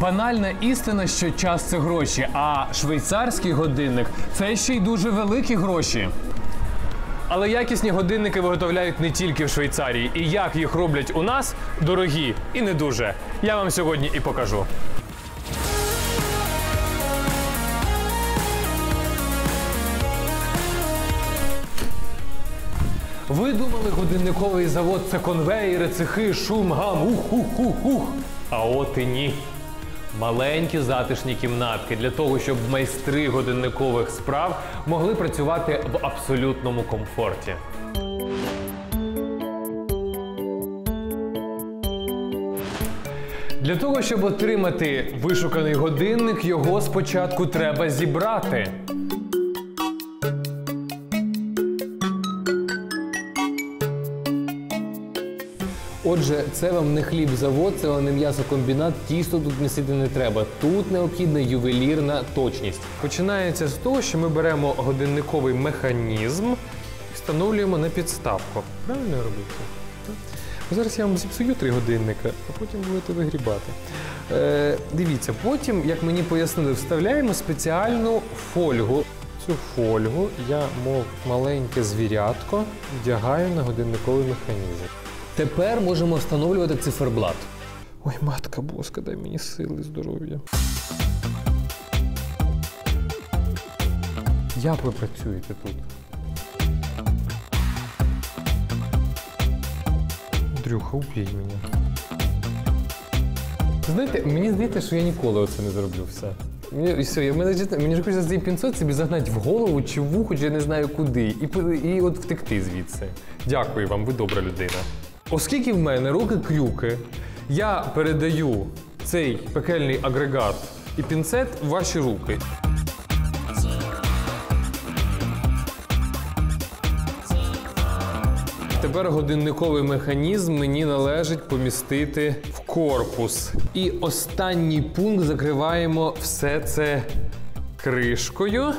Банальна істина, що час це гроші, а швейцарський годинник це ще й дуже великі гроші. Але якісні годинники виготовляють не тільки в Швейцарії, і як їх роблять у нас дорогі і не дуже. Я вам сьогодні і покажу. Ви думали, годинниковий завод це конвеєри, цехи, шум, гам, ух, ух, ух, ух. А от і ні. Маленькі затишні кімнатки для того, щоб майстри годинникових справ могли працювати в абсолютному комфорті. Для того, щоб отримати вишуканий годинник, його спочатку треба зібрати. Отже, це вам не хлібзавод, це вам не м'ясокомбінат, тісто тут місити не треба. Тут необхідна ювелірна точність. Починається з того, що ми беремо годинниковий механізм і встановлюємо на підставку. Правильно це? Ну, Зараз я вам зіпсую три годинника, а потім будете вигрібати. Е, дивіться, потім, як мені пояснили, вставляємо спеціальну фольгу. Цю фольгу я, мов маленьке звірятко, вдягаю на годинниковий механізм. Тепер можемо встановлювати циферблат. Ой, матка боска, дай мені сили, здоров'я. Як ви працюєте тут? Андрюха, убій мене. Знаєте, мені здається, що я ніколи оце не зроблю все. Мені, все, я, мене, мені ж хочеться цей пінцет собі загнати в голову чи в вухо, чи я не знаю куди. І, і от втекти звідси. Дякую вам, ви добра людина. Оскільки в мене руки крюки, я передаю цей пекельний агрегат і пінцет в ваші руки. Тепер годинниковий механізм мені належить помістити в корпус. І останній пункт закриваємо все це кришкою,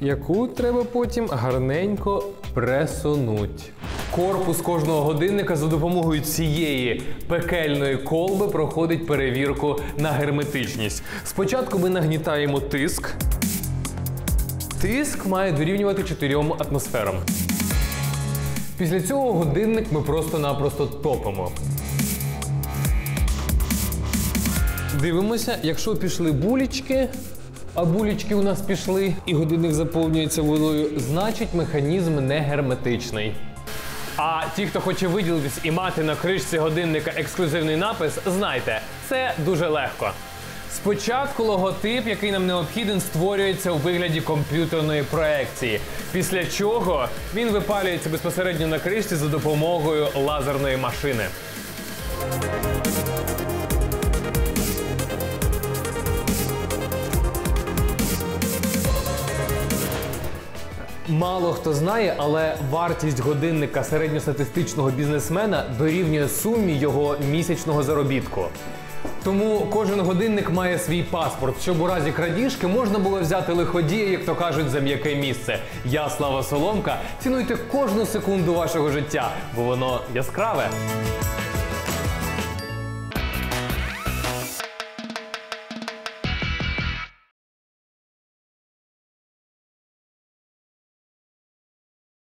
яку треба потім гарненько пресунуть. Корпус кожного годинника за допомогою цієї пекельної колби проходить перевірку на герметичність. Спочатку ми нагнітаємо тиск. Тиск має дорівнювати 4 атмосферам. Після цього годинник ми просто-напросто топимо. Дивимося, якщо пішли булічки, а булічки у нас пішли, і годинник заповнюється водою, значить механізм не герметичний. А ті, хто хоче виділитись і мати на кришці годинника ексклюзивний напис, знайте, це дуже легко. Спочатку логотип, який нам необхіден, створюється у вигляді комп'ютерної проекції, після чого він випалюється безпосередньо на кришці за допомогою лазерної машини. Мало хто знає, але вартість годинника середньостатистичного бізнесмена дорівнює сумі його місячного заробітку. Тому кожен годинник має свій паспорт, щоб у разі крадіжки можна було взяти лиходія, як то кажуть, за м'яке місце. Я Слава Соломка. Цінуйте кожну секунду вашого життя, бо воно яскраве.